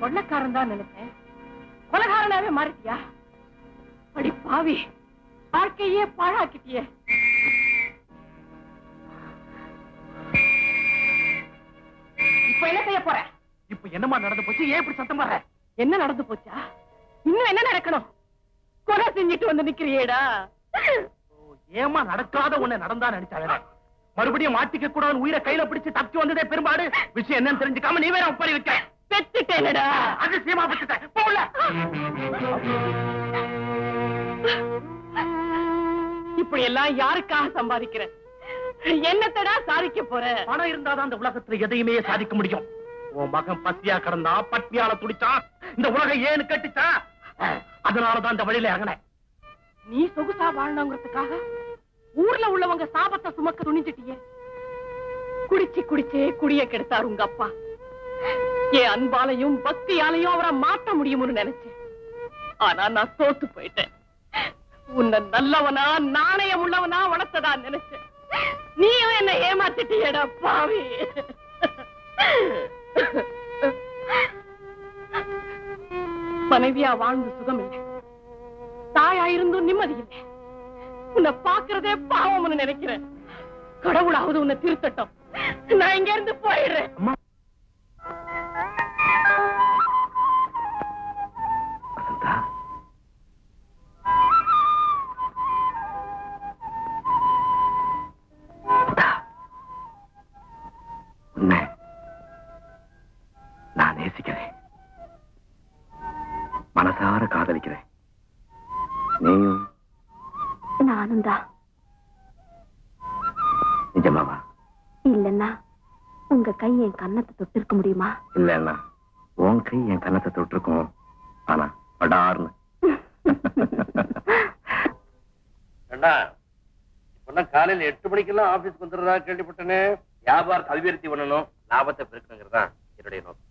கொள்ளக்காரன் தான் நினைச்சேன் கொலகாரனாவே மாறிட்டியா? அடி பாவி வாழ்க்கையே பாழாக்கிட்டியே. இப்ப என்ன செய்ய போற? இப்ப என்னமா நடந்து போச்சு? ஏன் இப்படி சத்தம் வர்ற? என்ன நடந்து போச்சா? இன்னும் என்ன நடக்கணும்? கொலை செஞ்சுட்டு வந்து நிக்கிறியேடா. ஏமா நடக்காத ஒண்ணு நடந்தா நினைச்சாங்க மறுபடியும் மாட்டிக்க கூடாது உயிரை கையில பிடிச்சு தப்பி வந்ததே பெரும்பாடு. விஷயம் என்னன்னு தெரிஞ்சுக்காம நீ வேற ஒப்பறி வைக்க. பெத்துட்டேனடா அதிசயமா விட்டுட்ட போல இப்படி எல்லாம் யாருக்காக சம்பாதிக்கிற? என்னத்தடா சாதிக்க போற? பணம் இருந்தாதான் இந்த உலகத்துல எதையுமே சாதிக்க முடியும். உன் மகன் பசியா கிடந்தா பட்னியால துடிச்சான் இந்த உலகம் ஏன்னு கட்டுச்சா அதனாலதான் இந்த வழியில இறங்கினேன். நீ சொகுசா வாழணுங்கிறதுக்காக ஊர்ல உள்ளவங்க சாபத்தை சுமக்க துணிஞ்சிட்டியே. குடிச்சு குடிச்சே குடிய கெடுத்தார் உங்க அப்பா. என் அன்பாலையும் பக்தியாலையும் அவரை மாட்ட முடியும்னு நினைச்சேன். ஆனா நான் தோத்து போயிட்டேன். உன்னை நல்லவனா நாணயம் உள்ளவனா வளர்த்ததா நினைச்சேன். நீயும் என்ன ஏமாத்திட்டியடா பாவி. மனைவியா வாழ்ந்து சுகம் இல்லை தாயாயிருந்தும் நிம்மதி இல்லை உன்னை பாக்குறதே பாவம்னு நினைக்கிறேன். கடவுளாவது உன்னை திருத்தட்டும். நான் இங்க இருந்து போயிடுறேன் கை என் கன்னத்தை தொட்டிருக்க முடியுமா? இல்லன்னா உன் கை என் கன்னத்தை தொட்டிருக்கும். ஆனா படார்னு அண்ணா இப்பெல்லாம் காலையில எட்டு மணிக்கெல்லாம் ஆபீஸ்க்கு வந்துடுறதா கேள்விப்பட்டனே. வியாபாரத்தை அபிவிருத்தி பண்ணணும். லாபத்தை பெருக்கணுங்கிறது தான் என்னுடைய நோக்கம்.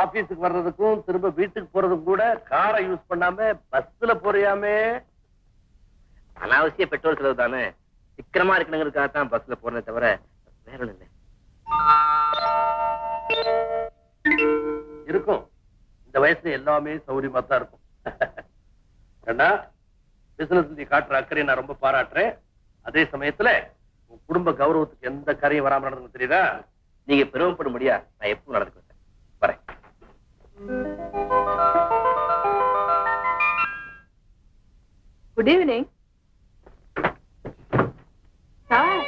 ஆபீஸுக்கு வர்றதுக்கும் திரும்ப வீட்டுக்கு போறதுக்கும் கூட காரை யூஸ் பண்ணாம பஸ்ல போறியாமே. அனாவசிய பெட்ரோல் செலவு தானே. சிக்கனமா இருக்கணுங்கிறதுக்காக தான் பஸ்ல போறதை தவிர வேற ஒண்ணு இல்லை. இருக்கும். இந்த வயசுல எல்லாமே சௌரியமா தான் இருக்கும். ஏன்னா பிசினஸ் நீ காட்டுற அக்கறையை நான் ரொம்ப பாராட்டுறேன். அதே சமயத்துல உன் குடும்ப கௌரவத்துக்கு எந்த கரையும் வராம நடந்து தெரியுதா? நீங்க பெருமைப்பட முடியா நான் எப்பவும் நடந்துக்கிறேன் வரேன். குட் ஈவினிங் சார்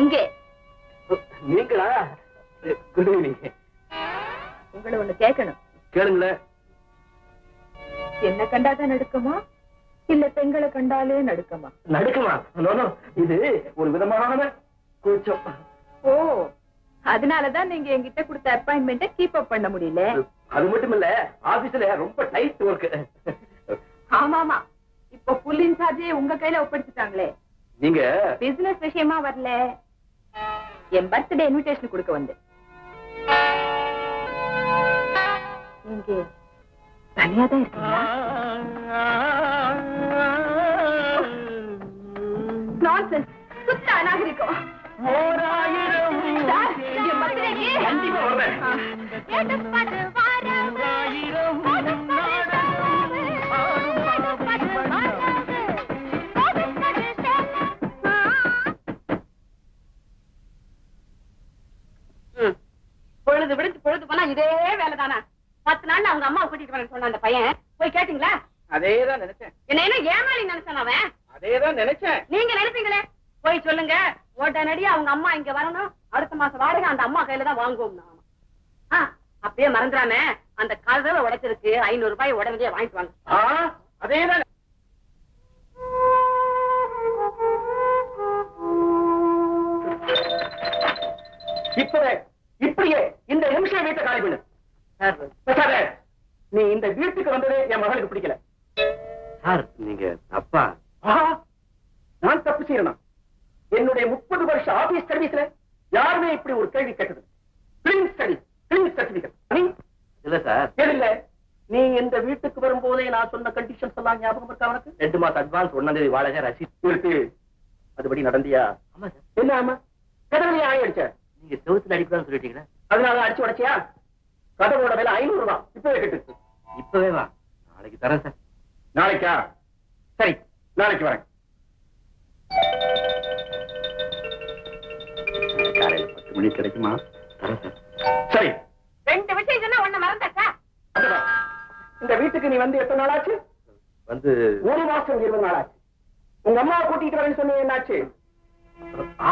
இங்கே. நீங்களா? குட் ஈவினிங் உங்களை ஒண்ணு கேட்கணும். கேளுங்களேன் என்ன கண்டாதான் நடுக்கமா? இல்ல பெண்களை கண்டாலே நடுக்கமா? நடுக்குமா? இது ஒரு விதமான கூச்சம். ஓ அதனாலதான் நீங்க என்கிட்ட கொடுத்த அப்பாயின்மெண்ட்டை கீப் அப் பண்ண முடியல. அது மட்டும் இல்ல ஆபீஸ்ல ரொம்ப டைட் ஒர்க் ஆமாமா. இப்ப புல் இன்சார்ஜே உங்க கையில ஒப்படைச்சிட்டாங்களே. நீங்க பிசினஸ் விஷயமா வரல. என் பர்த்டே இன்விடேஷன் கொடுக்க வந்து நீங்க தனியா தான் இருக்கீங்களா? நான்சென்ஸ் சுத்த அநாகரிகம். என் birthday-க்கு கண்டிப்பா வருவேன். இதே வேலைதானா? பத்து நாள்ல அவங்க அம்மா கூட்டிட்டு வரேன்னு சொன்ன அந்த பையன். போய் கேட்டீங்களா? அதேதான் நினைச்சேன். என்ன என்ன ஏமாளி நினைச்சான் அவன்? அதேதான் நினைச்சேன். நீங்க நினைப்பீங்களே? போய் சொல்லுங்க. உடனடியா அவங்க அம்மா இங்க வரணும். அடுத்த மாசம் வாடகை அந்த அம்மா கையில தான் வாங்குவோம் அப்படியே மறந்துடாம அந்த கதவை உடைச்சிருக்கு ஐநூறு ரூபாய் உடனடியே வாங்கிட்டு வாங்க. அதேதான். இப்பவே இப்படியே இந்த நிமிஷம் வீட்டை காலி பண்ணு. பேசாத. நீ இந்த வீட்டுக்கு வந்ததே என் மகளுக்கு பிடிக்கல. சார் நீங்க அப்பா நான் தப்பு செய்யணும் என்னுடைய முப்பது வருஷ ஆபீஸ் சர்வீஸ்ல யாருமே இப்படி ஒரு கேள்வி கேட்டது கிளீன் ஸ்டடி கிளீன் சர்டிபிகேட் இல்ல சார். இல்ல? நீ இந்த வீட்டுக்கு வரும்போதே நான் சொன்ன கண்டிஷன்ஸ் எல்லாம் ஞாபகம் இருக்கா உனக்கு? ரெண்டு மாசம் அட்வான்ஸ் ஒன்னாம் தேதி வாடகை ரசீது. அதுபடி நடந்தியா? என்ன ஆமா? ஆணி அடிச்ச நீங்க செவத்துல அடிக்கலாம்னு சொல்லிட்டீங்களா? அதனால அடிச்சு உடைச்சியா? கதவோட விலை ஐநூறு ரூபாய் இப்பவே கட்டு இப்பவே வா. நாளைக்கு தரேன் சார். நாளைக்கா? சரி நாளைக்கு வரேன். காலையில பத்து மணிக்கு கிடைக்குமா? தரேன் சார். சரி. ரெண்டு விஷயம் சொன்னா ஒண்ணு மறந்தாச்சா. இந்த வீட்டுக்கு நீ வந்து எத்தனை நாள் ஆச்சு வந்து ஒரு மாசம் இருபது நாள் ஆச்சு உங்க அம்மாவை கூட்டிட்டு வரேன்னு சொன்னீங்க என்னாச்சு?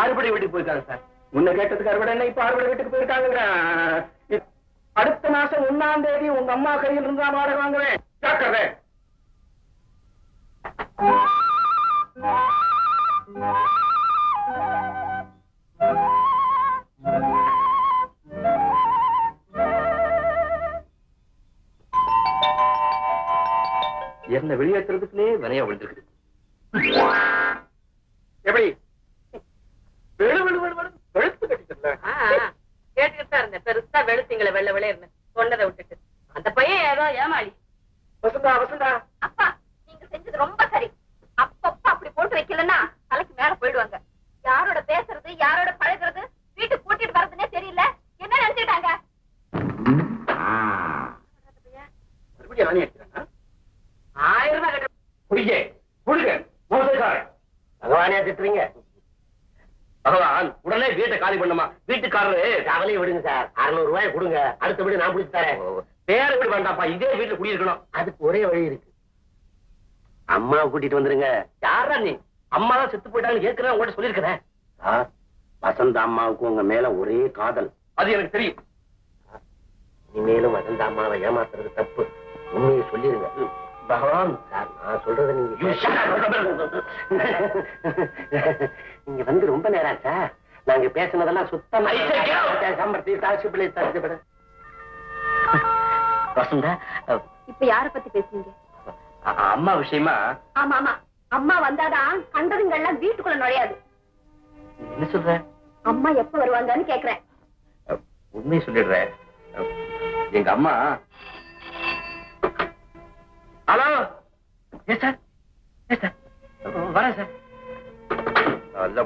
ஆறுபடை வீட்டுக்கு போயிருக்காங்க சார். உன்னை கேட்டதுக்கு அறுவடை என்ன இப்ப அறுவடை வீட்டுக்கு போயிருக்காங்க அடுத்த மாசம் ஒண்ணாம் தேதி உங்க அம்மா கையில் இருந்தா வாடகை வாங்குவேன். ஜாக்கிரதை. என்ன வெளியேற்றுறதுக்குன்னே வினையா விழுந்துருக்குது. வெளையர்னு சொன்னதை விட்டுட்டு. அந்த பையன் ஏதோ ஏமாளி. வசந்தா வசந்தா அப்பா நீங்க செஞ்சது ரொம்ப சரி. அப்பப்ப அப்படி போட்டு வைக்கலன்னா தலைக்கு மேல போயிடுவாங்க. யாரோட பேசுறது யாரோட பழகுறது வீட்டுக்கு கூட்டிட்டு வர்றதுன்னே தெரியல. என்ன நினைச்சிட்டாங்க ஆயிரம் ரூபாய் மோசக்காரன் பகவானே திட்டுறீங்க பகவான் உடனே வீட்டை காலி பண்ணுமா? கவலையை விடுங்க சார். அறுநூறு ரூபாய் கொடுங்க. அடுத்த வீடு நான் பிடிச்சு தரேன். வேற வீடு வேண்டாம்ப்பா. இதே வீட்டுல குடியிருக்கணும். அதுக்கு ஒரே வழி இருக்கு. அம்மாவை கூட்டிட்டு வந்துருங்க. யாரா நீ? அம்மா தான் செத்து போயிட்டாங்கன்னு ஏற்கனவே உங்கள்ட்ட சொல்லியிருக்கிறேன். சார் வசந்த அம்மாவுக்கு உங்க மேல ஒரே காதல். அது எனக்கு தெரியும். இனிமேலும் வசந்த அம்மாவை ஏமாத்துறது தப்பு. உண்மையை சொல்லிருங்க. பகவான் சார் நான் சொல்றதை நீங்க நீங்க வந்து ரொம்ப நேரம் சார். நாங்க பேசினதெல்லாம் சுத்தமா சம்பர்த்தி தாசி பிள்ளை தாசி வசந்தா இப்ப யார பத்தி பேசுறீங்க அம்மா விஷயமா? ஆமா ஆமா. அம்மா வந்தாதான் கண்டதுங்கெல்லாம் வீட்டுக்குள்ள நுழையாது. என்ன சொல்ற? அம்மா எப்ப வருவாங்கன்னு கேக்குறேன். உண்மையை சொல்லிடுறேன் எங்க அம்மா? Hello? Yes sir? Yes sir? வரேன் சார்.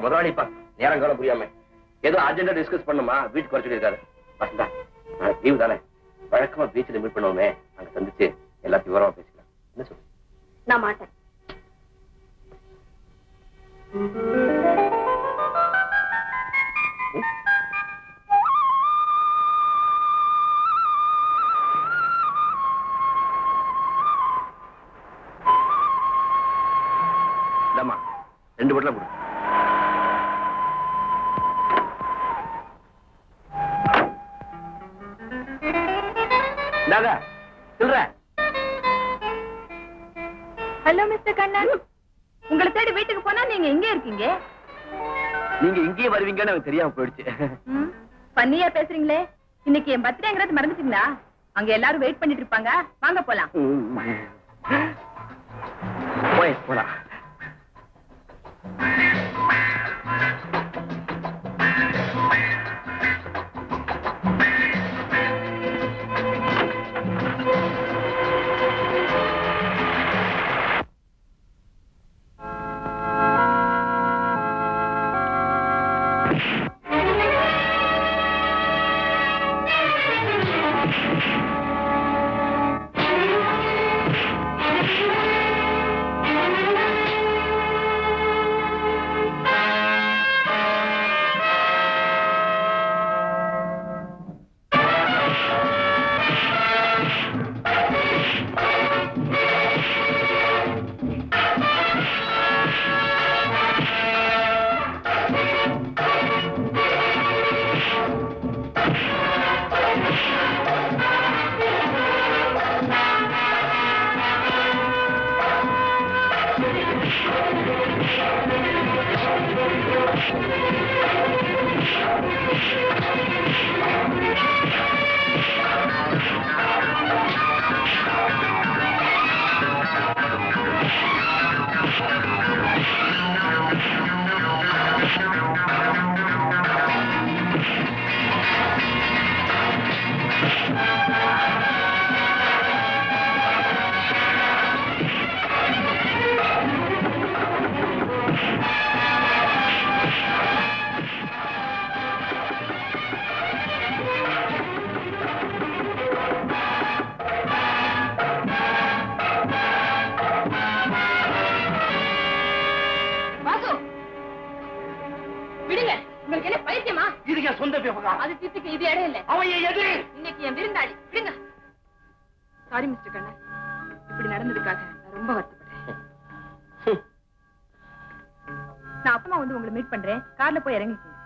முதலாளிப்பா. நேரம் காலம் புரியாம. ஏதோ அர்ஜென்டா டிஸ்கஸ் பண்ணுமா? வீட்டுக்கு வர சொல்லியிருக்காரு வசந்தா நாளைக்கு லீவு தானே. வழக்கமா பீச்சில் மீட் பண்ணுவோமே. அங்க சந்திச்சு எல்லாத்தையும் விவரமா பேசிக்கலாம். என்ன சொல்லு நான் மாட்டேன். ரெண்டு பொட்டலம் கொடு. இந்தாங்க சொல்ற. Hello mister Kannan. உங்களை தேடி வீட்டுக்கு போனா நீங்க எங்க இருக்கீங்க. நீங்க இங்கேயே வருவீங்கன்னு எனக்கு தெரியாம போயிடுச்சு. பண்ணியா பேசுறீங்களே. இன்னைக்கு என் பர்த்டேங்கிறது மறந்துட்டீங்களா? அங்க எல்லாரும் வெயிட் பண்ணிட்டு இருப்பாங்க. வாங்க போலாம். போய் போலாம் விவகாரம் அது சித்துக்கு இது இடம் இல்ல. அவன் என் எதிரி. இன்னைக்கு என் விருந்தாளி. விடுங்க. சாரி மிஸ்டர் கண்ணன் இப்படி நடந்ததுக்காக நான் ரொம்ப வருத்தப்படுறேன். நான் அப்பமா வந்து உங்களை மீட் பண்றேன். கார்ல போய் இறங்கிக்கோங்க.